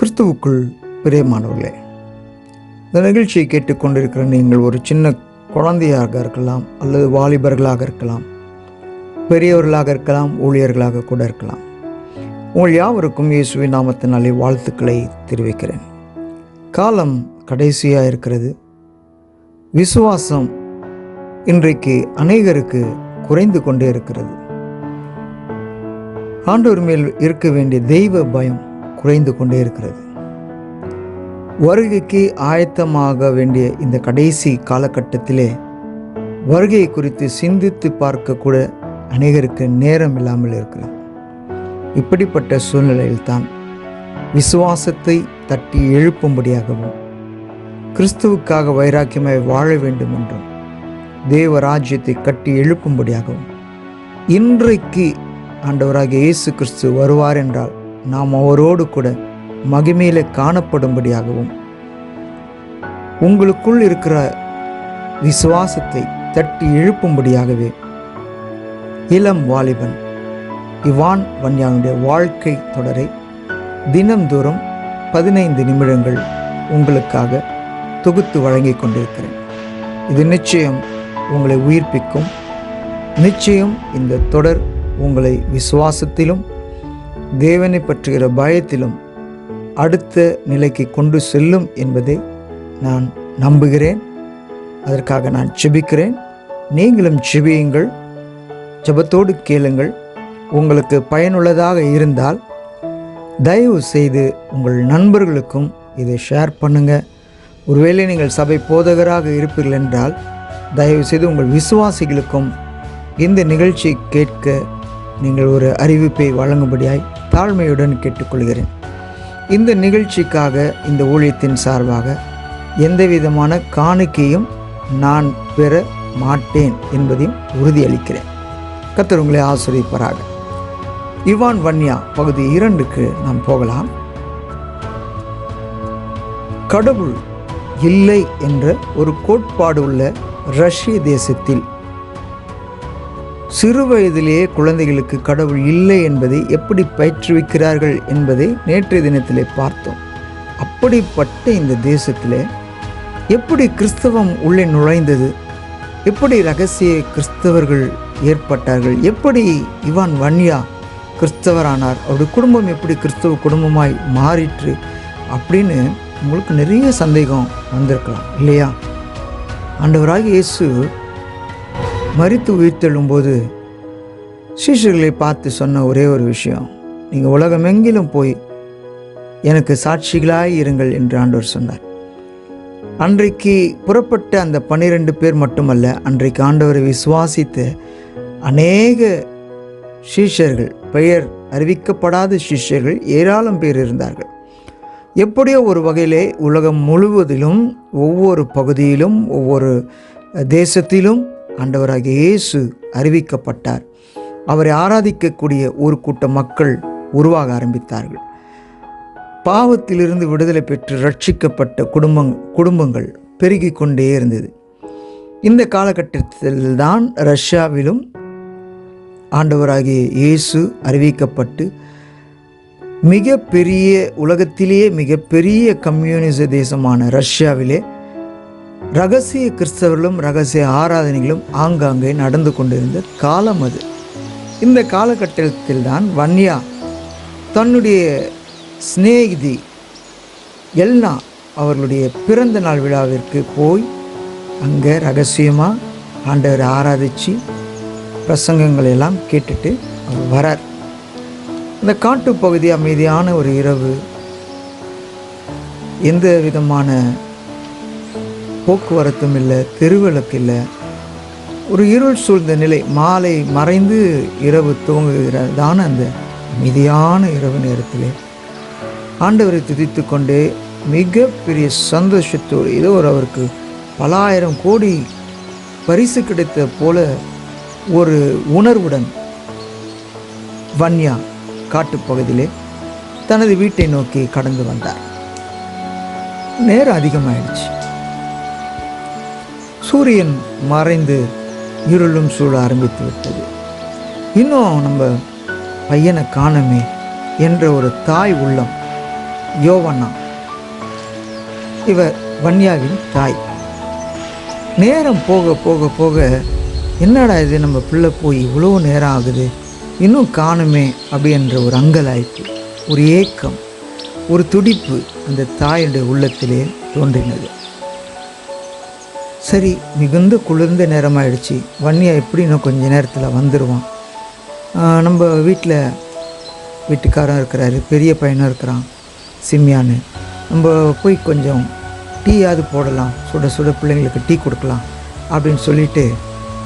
கிறிஸ்துவுக்குள் பிரியமானவர்களே இந்த நிகழ்ச்சியை கேட்டுக்கொண்டிருக்கிற நீங்கள் ஒரு சின்ன குழந்தையாக இருக்கலாம் அல்லது வாலிபர்களாக இருக்கலாம் பெரியவர்களாக இருக்கலாம் ஊழியர்களாக கூட இருக்கலாம். உங்கள் யாவருக்கும் இயேசுவின் நாமத்தினாலே வாழ்த்துக்களை தெரிவிக்கிறேன். காலம் கடைசியாக இருக்கிறது. விசுவாசம் இன்றைக்கு அநேகருக்கு குறைந்து கொண்டே இருக்கிறது. ஆண்டவர் மேல் இருக்க வேண்டிய தெய்வ பயம் குறைந்து கொண்டே இருக்கிறது. வருகைக்கு ஆயத்தமாக வேண்டிய இந்த கடைசி காலகட்டத்திலே வருகை குறித்து சிந்தித்து பார்க்கக்கூட அநேகருக்கு நேரம் இல்லாமல் இருக்கிறது. இப்படிப்பட்ட சூழ்நிலையில்தான் விசுவாசத்தை தட்டி எழுப்பும்படியாகவும் கிறிஸ்துவுக்காக வைராக்கியமாய் வாழ வேண்டும் என்றும் தேவ ராஜ்யத்தை கட்டி எழுப்பும்படியாகவும் இன்றைக்கு ஆண்டவராகிய இயேசு கிறிஸ்து வருவார் என்றால் நாம் அவரோடு கூட மகிமையில் காணப்படும்படியாகவும் உங்களுக்குள் இருக்கிற விசுவாசத்தை தட்டி எழுப்பும்படியாகவே இளம் வாலிபன் இவான் வன்யானுடைய வாழ்க்கை தொடரை தினம்தோறும் பதினைந்து நிமிடங்கள் உங்களுக்காக தொகுத்து வழங்கிக் கொண்டிருக்கிறேன். இது நிச்சயம் உங்களை உயிர்ப்பிக்கும். நிச்சயம் இந்த தொடர் உங்களை விசுவாசத்திலும் தேவனை பற்றுகிற பயத்திலும் அடுத்த நிலைக்கு கொண்டு செல்லும் என்பதை நான் நம்புகிறேன். அதற்காக நான் செபிக்கிறேன் நீங்களும் செபியுங்கள் ஜெபத்தோடு கேளுங்கள். உங்களுக்கு பயனுள்ளதாக இருந்தால் தயவு செய்து உங்கள் நண்பர்களுக்கும் இதை ஷேர் பண்ணுங்க. ஒருவேளை நீங்கள் சபை போதகராக இருப்பீர்கள் என்றால் தயவு செய்து உங்கள் விசுவாசிகளுக்கும் இந்த நிகழ்ச்சியை கேட்க நீங்கள் ஒரு அறிவிப்பை வழங்கும்படியாய் தாழ்மையுடன் கேட்டுக்கொள்கிறேன். இந்த நிகழ்ச்சிக்காக இந்த ஊழியத்தின் சார்பாக எந்த விதமான காணிக்கையும் நான் பெற மாட்டேன் என்பதையும் உறுதியளிக்கிறேன். கத்தர் உங்களை ஆசிரியப்பராக. இவான் வன்யா பகுதி இரண்டுக்கு நாம் போகலாம். கடவுள் இல்லை என்ற ஒரு கோட்பாடு உள்ள ரஷ்ய தேசத்தில் சிறு வயதிலேயே குழந்தைகளுக்கு கடவுள் இல்லை என்பதை எப்படி பயிற்றுவிக்கிறார்கள் என்பதை நேற்றைய தினத்திலே பார்த்தோம். அப்படிப்பட்ட இந்த தேசத்திலே எப்படி கிறிஸ்தவம் உள்ளே நுழைந்தது? எப்படி ரகசிய கிறிஸ்தவர்கள் ஏற்பட்டார்கள்? எப்படி இவான் வன்யா கிறிஸ்தவரானார்? அவருடைய குடும்பம் எப்படி கிறிஸ்தவ குடும்பமாய் மாறிற்று? அப்படின்னு உங்களுக்கு நிறைய சந்தேகம் வந்திருக்கலாம் இல்லையா? ஆண்டவராக இயேசு மறித்து உயிர்த்தெழும்போது சீஷர்களை பார்த்து சொன்ன ஒரே ஒரு விஷயம். நீங்கள் உலகமெங்கிலும் போய் எனக்கு சாட்சிகளாய் இருங்கள் என்று ஆண்டவர் சொன்னார். அன்றைக்கு புறப்பட்ட அந்த பன்னிரெண்டு பேர் மட்டுமல்ல அன்றைக்கு ஆண்டவரை விசுவாசித்த அநேக சீஷர்கள் பெயர் அறிவிக்கப்படாத சிஷ்யர்கள் ஏராளம் பேர் இருந்தார்கள். எப்படியோ ஒரு வகையிலே உலகம் முழுவதிலும் ஒவ்வொரு பகுதியிலும் ஒவ்வொரு தேசத்திலும் ஆண்டவராகிய இயேசு அறிவிக்கப்பட்டார். அவரை ஆராதிக்கக்கூடிய ஒரு கூட்ட மக்கள் உருவாக ஆரம்பித்தார்கள். பாவத்திலிருந்து விடுதலை பெற்று ரட்சிக்கப்பட்ட குடும்பங் குடும்பங்கள் பெருகி கொண்டே இருந்தது. இந்த காலகட்டத்தில்தான் ரஷ்யாவிலும் ஆண்டவராகிய இயேசு அறிவிக்கப்பட்டு மிகப்பெரிய உலகத்திலேயே மிகப்பெரிய கம்யூனிச தேசமான ரஷ்யாவிலே ரகசிய கிறிஸ்தவர்களும் ரகசிய ஆராதனைகளும் ஆங்காங்கே நடந்து கொண்டிருந்த காலம் அது. இந்த காலகட்டத்தில் தான் வன்யா தன்னுடைய சிநேகிதி எல்னா அவர்களுடைய பிறந்த நாள் விழாவிற்கு போய் அங்கே ரகசியமாக ஆண்டவர் ஆராதித்து பிரசங்கங்கள் எல்லாம் கேட்டுட்டு அவர் வரார். இந்த காட்டுப்பகுதி அமைதியான ஒரு இரவு எந்த விதமான போக்குவரத்தும் இல்லை தெருவிளக்கு இல்லை. ஒரு இருள் சூழ்ந்த நிலை. மாலை மறைந்து இரவு துவங்குகிறதான அந்த மிதியான இரவு நேரத்திலே. ஆண்டவரை துதித்து கொண்டே மிகப்பெரிய சந்தோஷத்தோடு ஏதோ ஒரு அவருக்கு பலாயிரம் கோடி பரிசு கிடைத்த போல ஒரு உணர்வுடன் வன்யா காட்டுப்பகுதியிலே தனது வீட்டை நோக்கி கடந்து வந்தார். நேரம் அதிகமாயிடுச்சு. சூரியன் மறைந்து இருளும் சூழ ஆரம்பித்து விட்டது. இன்னும் நம்ம பையனை காணமே என்ற ஒரு தாய் உள்ளம் யோவண்ணா. இவர் வன்யாவின் தாய். நேரம் போக போக போக என்னடா இது நம்ம பிள்ளை போய் இவ்வளோ நேரம் ஆகுது இன்னும் காணுமே அப்படின்ற ஒரு அங்கலாய்ப்பு ஒரு ஏக்கம் ஒரு துடிப்பு அந்த தாயுடைய உள்ளத்திலே தோன்றினது. சரி மிகுந்த குளிர்ந்த நேரமாயிடுச்சு. வன்னியா எப்படி இன்னும் கொஞ்ச நேரத்தில் வந்துடுவான் நம்ம வீட்டில் வீட்டுக்காரன் இருக்கிறாரு பெரிய பையனும் இருக்கிறான் சிம்யான்னு. நம்ம போய் கொஞ்சம் டீயாவது போடலாம். சுட சுட பிள்ளைங்களுக்கு டீ கொடுக்கலாம் அப்படின்னு சொல்லிட்டு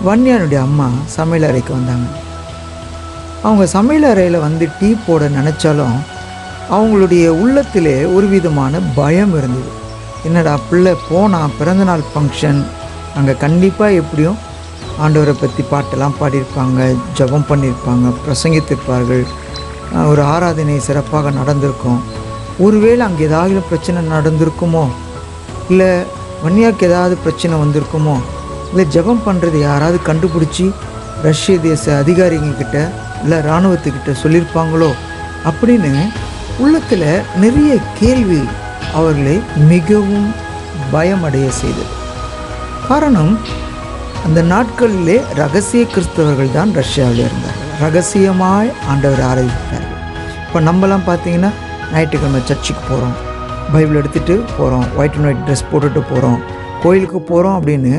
வன்னியானுடைய அம்மா சமையல் அறைக்கு வந்தாங்க. அவங்க சமையல் அறையில் வந்து டீ போட நினச்சாலும் அவங்களுடைய உள்ளத்திலே ஒரு விதமான பயம் இருந்தது. என்னடா பிள்ளை போனால் பிறந்தநாள் ஃபங்க்ஷன் அங்கே கண்டிப்பாக எப்படியும் ஆண்டவரை பற்றி பாட்டெல்லாம் பாடியிருப்பாங்க ஜெபம் பண்ணியிருப்பாங்க பிரசங்கித்திருப்பார்கள். ஒரு ஆராதனை சிறப்பாக நடந்திருக்கும். ஒருவேளை அங்கே ஏதாவது பிரச்சனை நடந்திருக்குமோ? இல்லை வன்னியாவுக்கு ஏதாவது பிரச்சனை வந்திருக்குமோ? இல்லை ஜெபம் பண்ணுறது யாராவது கண்டுபிடிச்சி ரஷ்ய தேச அதிகாரிங்கக்கிட்ட இல்லை இராணுவத்துக்கிட்ட சொல்லியிருப்பாங்களோ? அப்படின்னு உள்ளத்தில் நிறைய கேள்வி அவர்களை மிகவும் பயமடைய செய்தது. காரணம் அந்த நாட்களிலே ரகசிய கிறிஸ்தவர்கள் தான் ரஷ்யாவில் இருந்தார்கள். ரகசியமாய் ஆண்டவர் ஆராதித்தார்கள் இப்போ நம்மலாம் பார்த்தீங்கன்னா ஞாயிற்றுக்கிழமை சர்ச்சுக்கு போகிறோம் பைபிள் எடுத்துகிட்டு போகிறோம் ஒயிட் அண்ட் ஒயிட் ட்ரெஸ் போட்டுட்டு போகிறோம் கோயிலுக்கு போகிறோம் அப்படின்னு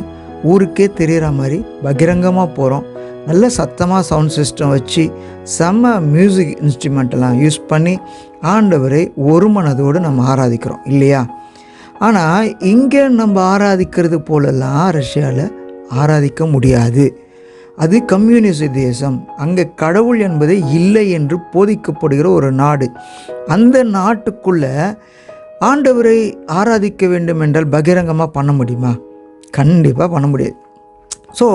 ஊருக்கே தெரிகிற மாதிரி பகிரங்கமாக போகிறோம் நல்ல சத்தமாக சவுண்ட் சிஸ்டம் வச்சு செம்ம மியூசிக் இன்ஸ்ட்ருமெண்ட்டெல்லாம் யூஸ் பண்ணி ஆண்டவரை ஒரு மனதோடு நம்ம ஆராதிக்கிறோம் இல்லையா? ஆனால் இங்கே நம்ம ஆராதிக்கிறது போலெல்லாம் ரஷ்யாவில் ஆராதிக்க முடியாது. அது கம்யூனிஸ்ட் தேசம். அங்கே கடவுள் என்பதே இல்லை என்று போதிக்கப்படுகிற ஒரு நாடு. அந்த நாட்டுக்குள்ளே ஆண்டவரை ஆராதிக்க வேண்டும் என்றால் பகிரங்கமாக பண்ண முடியுமா? கண்டிப்பாக பண்ண முடியாது. ஸோ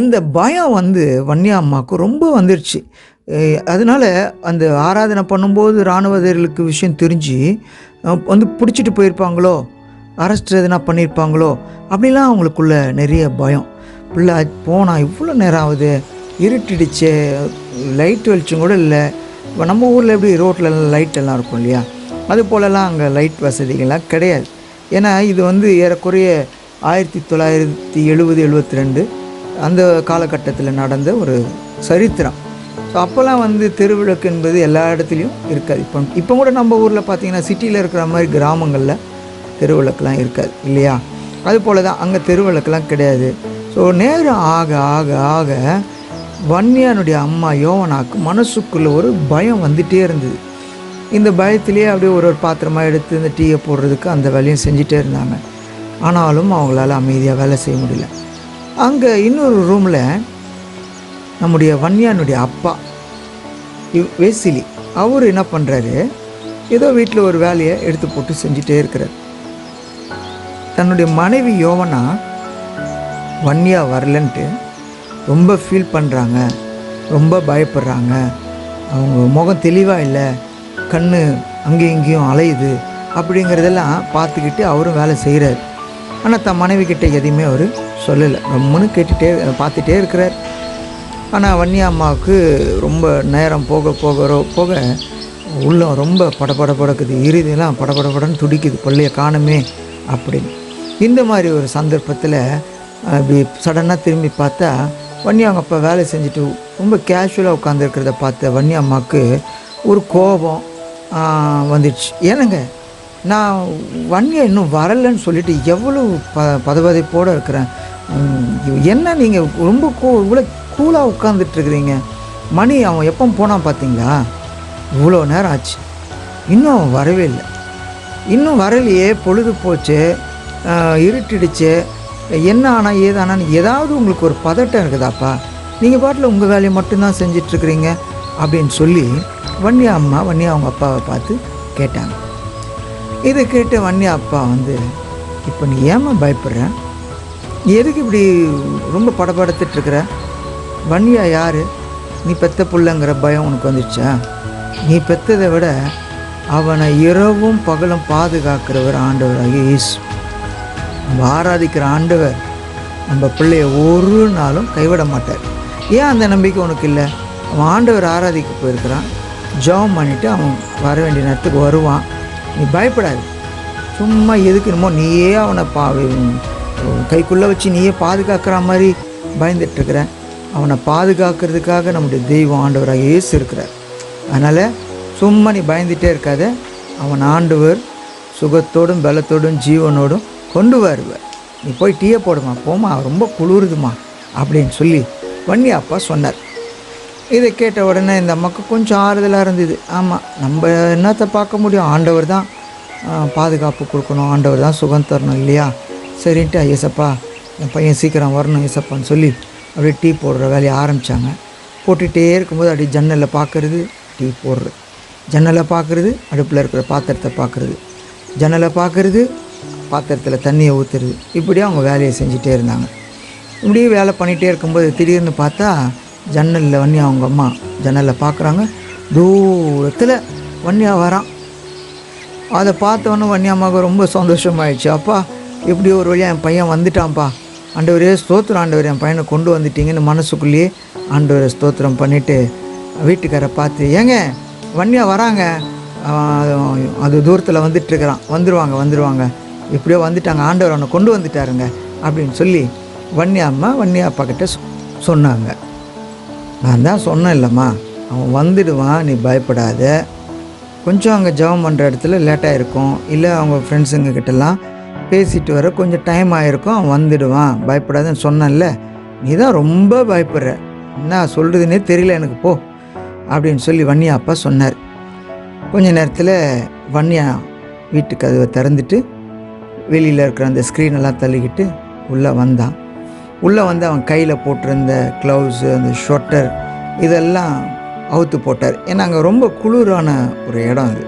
இந்த பயம் வந்து வன்னியா அம்மாவுக்கு ரொம்ப வந்துருச்சு. அதனால் அதனால அந்த ஆராதனை பண்ணும்போது இராணுவதர்களுக்கு விஷயம் தெரிஞ்சு வந்து பிடிச்சிட்டு போயிருப்பாங்களோ அரெஸ்ட் எதுனா பண்ணியிருப்பாங்களோ அப்படிலாம் அவங்களுக்குள்ள நிறைய பயம். பிள்ளை போனால் இவ்வளோ நேரம் ஆகுது இருட்டிடுச்சு லைட் வெளிச்சம் கூட இல்லை. இப்போ நம்ம ஊரில் எப்படி ரோட்டில் லைட் எல்லாம் இருக்கும் இல்லையா? அது போலலாம் அங்கே லைட் வசதிகள்லாம் கிடையாது. ஏன்னா இது வந்து ஏறக்குறைய ஆயிரத்தி தொள்ளாயிரத்தி எழுபது எழுபத்தி ரெண்டு அந்த காலகட்டத்தில் நடந்த ஒரு சரித்திரம். ஸோ அப்போல்லாம் வந்து தெருவிளக்கு என்பது எல்லா இடத்துலையும் இருக்காது. இப்போ இப்போ கூட நம்ம ஊரில் பார்த்தீங்கன்னா சிட்டியில் இருக்கிற மாதிரி கிராமங்களில் தெருவிளக்குலாம் இருக்காது இல்லையா? அது போல தான் அங்கே தெருவிளக்குலாம் கிடையாது. ஸோ நேரம் ஆக ஆக ஆக வன்னியானுடைய அம்மா யோவனாக்கு மனசுக்குள்ளே ஒரு பயம் வந்துகிட்டே இருந்தது. இந்த பயத்திலேயே அப்படியே ஒரு ஒரு பாத்திரமாக எடுத்து இந்த டீயை போடுறதுக்கு அந்த வேலையும் செஞ்சுட்டே இருந்தாங்க. ஆனாலும் அவங்களால அமைதியாக வேலை செய்ய முடியல. அங்கே இன்னொரு ரூமில் நம்முடைய வன்யானுடைய அப்பா இவ் வேசிலி அவர் என்ன பண்ணுறாரு ஏதோ வீட்டில் ஒரு வேலையை எடுத்து போட்டு செஞ்சுட்டே இருக்கிறார். தன்னுடைய மனைவி யோவனா வன்யா வரலன்ட்டு ரொம்ப ஃபீல் பண்ணுறாங்க ரொம்ப பயப்படுறாங்க. அவங்க முகம் தெளிவாக இல்லை கண் அங்கேயும் இங்கேயும் அலையுது அப்படிங்கிறதெல்லாம் பார்த்துக்கிட்டு அவரும் வேலை செய்கிறார் ஆனால் தன் மனைவி கிட்டே எதையுமே அவர் சொல்லலை. ரொம்பன்னு கேட்டுகிட்டே பார்த்துட்டே இருக்கிறார். ஆனால் வன்னியா அம்மாவுக்கு ரொம்ப நேரம் போக போக போக உள்ளம் ரொம்ப படபட படக்குது இறுதியெல்லாம் படபடபடன்னு துடிக்குது. பிள்ளைய காணுமே அப்படின்னு. இந்த மாதிரி ஒரு சந்தர்ப்பத்தில் அப்படி சடனாக திரும்பி பார்த்தா வன்னி அவங்க அப்பா வேலை செஞ்சுட்டு ரொம்ப கேஷுவலாக உட்காந்துருக்கிறத பார்த்த வன்னி அம்மாவுக்கு ஒரு கோபம் வந்துடுச்சு. ஏனுங்க? நான் வன்னியா இன்னும் வரலைன்னு சொல்லிவிட்டு எவ்வளோ ப பதபதைப்போடு இருக்கிறேன். என்ன நீங்கள் ரொம்ப கூ இவ்வளோ கூலாக உட்காந்துட்ருக்குறீங்க மணி அவன் எப்போ போனான் பார்த்தீங்களா? இவ்வளோ நேரம் ஆச்சு. இன்னும் அவன் வரவே இல்லை. இன்னும் வரலையே பொழுது போச்சு இருட்டிடுச்சு. என்ன ஆனா ஏதானான்னு ஏதாவது உங்களுக்கு ஒரு பதட்டம் இருக்குதாப்பா? நீங்கள் பாட்டில் உங்கள் வேலையை மட்டும்தான் செஞ்சிட்ருக்குறீங்க அப்படின்னு சொல்லி வன்னியா அம்மா வன்னியா அவங்க அப்பாவை பார்த்து கேட்டாங்க. இதை கேட்டு வன்னியா அப்பா வந்து இப்போ நீ ஏம்மா பயப்படுற? எதுக்கு இப்படி ரொம்ப படபடத்துட்டு வன்னியா யார்? நீ பெத்த புள்ளங்கிற பயம் உனக்கு வந்துடுச்சா நீ பெத்ததை விட அவனை இரவும் பகலும் பாதுகாக்கிறவர் ஆண்டவராக இயேசு. நம்ம ஆராதிக்கிற ஆண்டவர் நம்ம பிள்ளைய ஒரு நாளும் கைவிட மாட்டார். ஏன் அந்த நம்பிக்கை உனக்கு இல்லை? அவன் ஆண்டவர் ஆராதிக்க போயிருக்கிறான். ஜெபம் பண்ணிவிட்டு அவன் வர வேண்டிய நேரத்துக்கு வருவான். நீ பயப்படாது. சும்மா எதுக்கு என்னமோ நீயே அவனை பா கைக்குள்ளே வச்சு நீயே பாதுகாக்கிற மாதிரி பயந்துட்டுருக்கிற அவனை பாதுகாக்கிறதுக்காக நம்முடைய தெய்வம் ஆண்டவராக இயேசு இருக்கிறார். அதனால் சும்மா நீ பயந்துட்டே இருக்காத. அவன் ஆண்டவர் சுகத்தோடும் பலத்தோடும் ஜீவனோடும் கொண்டு வருவார். நீ போய் டீயை போடுமா? போமா ரொம்ப குளிருதுமா? அப்படின்னு சொல்லி வன்னி அப்பா சொன்னார். இதை கேட்ட உடனே இந்த அம்மாவுக்கு கொஞ்சம் ஆறுதலாக இருந்தது. ஆமாம் நம்ம என்னத்தை பார்க்க முடியும்? ஆண்டவர் தான் பாதுகாப்பு கொடுக்கணும். ஆண்டவர் தான் சுகம் தரணும் இல்லையா? சரின்ட்டு ஐயசப்பா என் பையன் சீக்கிரம் வரணும் ஐயசப்பான்னு சொல்லி அப்படியே டீ போடுற வேலையை ஆரம்பித்தாங்க போட்டுகிட்டே இருக்கும்போது அப்படியே ஜன்னலில் பார்க்குறது டீ போடுறது. ஜன்னலை பார்க்குறது அடுப்பில் இருக்கிற பாத்திரத்தை பார்க்குறது. ஜன்னலை பார்க்குறது பாத்திரத்தில் தண்ணியை ஊற்றுறது இப்படியே அவங்க வேலையை செஞ்சுட்டே இருந்தாங்க. இப்படியே வேலை பண்ணிகிட்டே இருக்கும்போது திடீர்னு பார்த்தா ஜன்னலில் வன்னியா அவங்க அம்மா ஜன்னலில் பார்க்குறாங்க தூரத்தில் வன்னியா வரான். அதை பார்த்தவொன்னே வன்னியா அம்மாவுக்கு ரொம்ப சந்தோஷமாயிடுச்சு. அப்பா இப்படி ஒரு வழியாக என் பையன் வந்துட்டான்ப்பா. ஆண்டவரே ஸ்தோத்திரம் ஆண்டவர் என் பையனை கொண்டு வந்துட்டீங்கன்னு மனசுக்குள்ளேயே ஆண்டவரை ஸ்தோத்திரம் பண்ணிவிட்டு வீட்டுக்காரை பார்த்து ஏங்க வன்னியா வராங்க. அது தூரத்தில் வந்துட்டுருக்கிறான் வந்துடுவாங்க வந்துடுவாங்க இப்படியோ வந்துட்டாங்க. ஆண்டவர் அவனை கொண்டு வந்துட்டாருங்க. அப்படின்னு சொல்லி வன்னியா அம்மா வன்னியா அப்பா கிட்ட சொன்னாங்க. நான் தான் சொன்னேன் இல்லைம்மா அவன் வந்துடுவான் நீ பயப்படாத. கொஞ்சம் அங்கே ஜெபம் பண்ணுற இடத்துல லேட்டாக இருக்கும் இல்லை அவங்க ஃப்ரெண்ட்ஸுங்க கிட்டலாம் பேசிட்டு வர கொஞ்சம் டைம் ஆகிருக்கும் அவன் வந்துடுவான். பயப்படாதுன்னு சொன்னேன்ல. நீ தான் ரொம்ப பயப்படுற. என்ன சொல்கிறதுனே தெரியல எனக்கு போ அப்படின்னு சொல்லி வன்னியா அப்பா சொன்னார். கொஞ்ச நேரத்தில் வன்னியா வீட்டு கதவை திறந்துட்டு வெளியில் இருக்கிற அந்த ஸ்க்ரீனெல்லாம் தள்ளிக்கிட்டு உள்ளே வந்தான். உள்ளே வந்து அவன் கையில் போட்டிருந்த க்ளவுஸு அந்த ஷொட்டர் இதெல்லாம் அவுத்து போட்டார். ஏன்னா அங்கே ரொம்ப குளிரான ஒரு இடம் அது.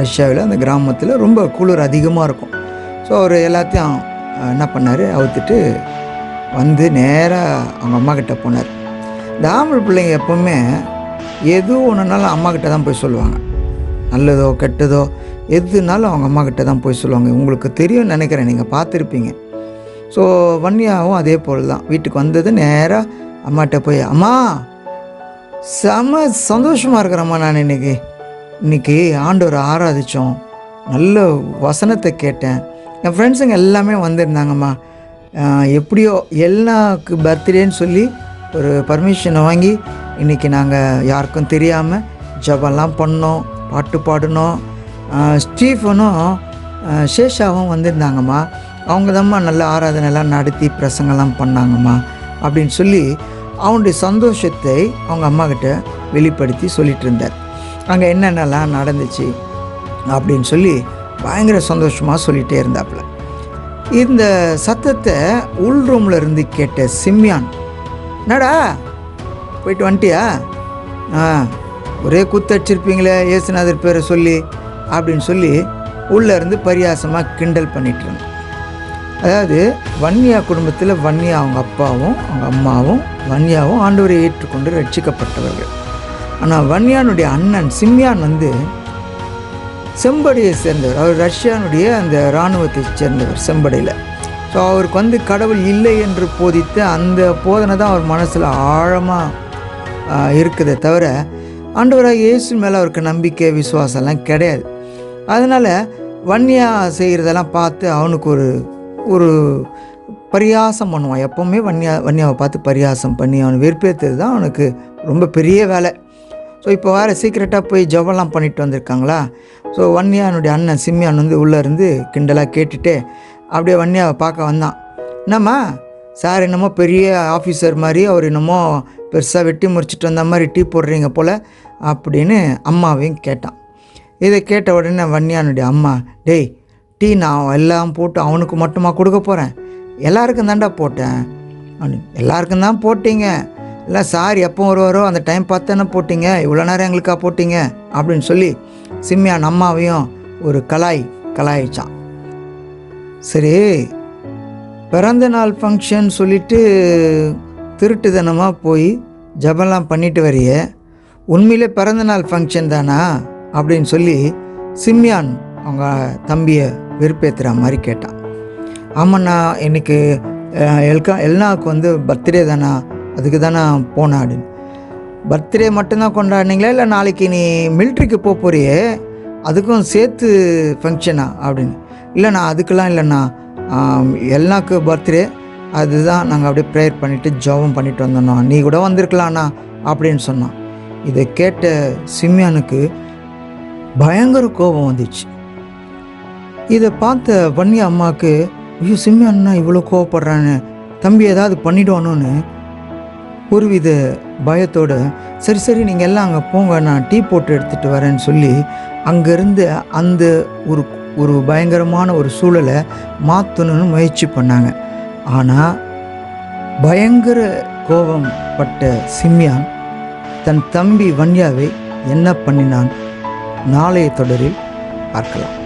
ரஷ்யாவில் அந்த கிராமத்தில் ரொம்ப குளிர் அதிகமாக இருக்கும். ஸோ அவர் எல்லாத்தையும் என்ன பண்ணார்? அவுத்துட்டு வந்து நேராக அவங்க அம்மாக்கிட்ட போனார். இந்த ஆம்பளை பிள்ளைங்க எப்போவுமே எது ஒன்றுனாலும் அம்மாக்கிட்ட தான் போய் சொல்லுவாங்க. நல்லதோ கெட்டதோ எதுனாலும் அவங்க அம்மாக்கிட்ட தான் போய் சொல்லுவாங்க. உங்களுக்கு தெரியும்னு நினைக்கிறேன். நீங்கள் பார்த்துருப்பீங்க. ஸோ வன்னியாவும் அதே போல் தான் வீட்டுக்கு வந்தது நேராக அம்மாட்ட போய் அம்மா செம சந்தோஷமாக இருக்கிறேம்மா நான் இன்னைக்கு. இன்னைக்கு ஆண்டவர் ஆராதித்தோம் நல்ல வசனத்தை கேட்டேன். என் ஃப்ரெண்ட்ஸுங்க எல்லாமே வந்திருந்தாங்கம்மா. எப்படியோ எல்லாக்கு பர்த்டேன்னு சொல்லி ஒரு பர்மிஷனை வாங்கி இன்றைக்கி நாங்கள் யாருக்கும் தெரியாமல் ஜபம்லாம் பண்ணோம் பாட்டு பாடினோம். ஸ்டீஃபனும் சேஷாவும் வந்திருந்தாங்கம்மா. அவங்க தான்மா நல்ல ஆராதனைலாம் நடத்தி பிரசங்கெல்லாம் பண்ணாங்கம்மா அப்படின்னு சொல்லி அவனுடைய சந்தோஷத்தை அவங்க அம்மா கிட்ட வெளிப்படுத்தி சொல்லிட்டு இருந்தார். அங்கே என்னென்னலாம் நடந்துச்சு அப்படின்னு சொல்லி பயங்கர சந்தோஷமாக சொல்லிகிட்டே இருந்தாப்புல. இந்த சத்தத்தை உள் ரூமில் இருந்து கேட்ட சிம்யான் என்னடா? போயிட்டு வந்துட்டியா? ஆ ஒரே குத்தடிச்சிருப்பீங்களே ஏசுநாதர் பேரை சொல்லி அப்படின்னு சொல்லி உள்ளே இருந்து பரியாசமாக கிண்டல் பண்ணிட்டு இருந்தேன். அதாவது வன்னியா குடும்பத்தில் வன்னியா அவங்க அப்பாவும் அவங்க அம்மாவும் வன்னியாவும் ஆண்டவரை ஏற்றுக்கொண்டு ரட்சிக்கப்பட்டவர்கள் ஆனால் வன்னியானுடைய அண்ணன் சிம்யான் வந்து செம்படையை சேர்ந்தவர். அவர் ரஷ்யானுடைய அந்த இராணுவத்தை சேர்ந்தவர் செம்படையில். ஸோ அவருக்கு வந்து கடவுள் இல்லை என்று போதித்த அந்த போதனை தான் அவர் மனசில் ஆழமாக இருக்குதே தவிர ஆண்டவராக இயேசு மேலே அவருக்கு நம்பிக்கை விசுவாசம்லாம் கிடையாது. அதனால் வன்னியா செய்கிறதெல்லாம் பார்த்து அவனுக்கு ஒரு ஒரு பரியாசம் பண்ணுவான். எப்போவுமே வன்னியா வன்னியாவை பார்த்து பரியாசம் பண்ணி அவனை வெறுப்பேற்றது தான் அவனுக்கு ரொம்ப பெரிய வேலை. ஸோ இப்போ வேறு சீக்கிரட்டாக போய் ஜபம்லாம் பண்ணிட்டு வந்திருக்காங்களா? ஸோ வன்னியானுடைய அண்ணன் சிம்மியான் வந்து உள்ளே இருந்து கிண்டலாக கேட்டுட்டு அப்படியே வன்னியாவை பார்க்க வந்தான். என்னம்மா சார் என்னமோ பெரிய ஆஃபீஸர் மாதிரி அவர் என்னமோ பெருசாக வெட்டி முறிச்சிட்டு வந்த மாதிரி டீ போடுறீங்க போல் அப்படின்னு அம்மாவையும் கேட்டான். இதை கேட்ட உடனே வன்னியானுடைய அம்மா டேய் டீ நான் எல்லாம் போட்டு அவனுக்கு மட்டுமா கொடுக்க போகிறேன் எல்லாருக்கும் தான்டா போட்டேன். எல்லாருக்கும் தான் போட்டீங்க. இல்லை சார் எப்போ வருவாரோ அந்த டைம் பார்த்து தானே போட்டீங்க. இவ்வளோ நேரம் எங்களுக்கா போட்டீங்க? அப்படின்னு சொல்லி சிம்யான் அம்மாவையும் ஒரு கலாய் கலாய்ச்சான். சரி பிறந்த நாள் ஃபங்க்ஷன் சொல்லிட்டு திருட்டுத்தனமாக போய் ஜபம்லாம் பண்ணிட்டு வரிய. உண்மையிலே பிறந்த நாள் ஃபங்க்ஷன் தானா? அப்படின்னு சொல்லி சிம்யான் அவங்க தம்பியை வெறுப்பேற்றுற மாதிரி கேட்டான் ஆமாண்ணா இன்னைக்கு எல்கா எல்னாவுக்கு வந்து பர்த்டே தானா அதுக்கு தானே போனேன் அப்படின்னு பர்த்டே மட்டும்தான் கொண்டாடினீங்களா இல்லை நாளைக்கு நீ மிலிட்ரிக்கு போக போறியே அதுக்கும் சேர்த்து ஃபங்க்ஷனா அப்படின்னு. இல்லைண்ணா அதுக்கெல்லாம் இல்லைண்ணா எல்னாக்கு எல்லாக்கு பர்த்டே அதுதான் நாங்கள் அப்படியே ப்ரேயர் பண்ணிவிட்டு ஜபம் பண்ணிட்டு வந்தோண்ணா. நீ கூட வந்திருக்கலாண்ணா அப்படின்னு சொன்னான். இதை கேட்ட சிம்யானுக்கு பயங்கர கோபம் வந்துச்சு. இதை பார்த்த வன்யா அம்மாவுக்கு ஐயோ சிம்யான்னா இவ்வளோ கோவப்படுறான்னு தம்பி ஏதாவது பண்ணிடுவானோன்னு ஒருவித பயத்தோடு சரி சரி நீங்கள் எல்லாம் அங்கே போங்க நான் டீ போட்டு எடுத்துகிட்டு வரேன்னு சொல்லி அங்கேருந்து அந்த ஒரு ஒரு பயங்கரமான ஒரு சூழலை மாற்றணும்னு முயற்சி பண்ணாங்க. ஆனால் பயங்கர கோபம் பட்ட சிம்யான் தன் தம்பி வன்யாவை என்ன பண்ணினான்? நாளைய தொடரில் பார்க்கலாம்.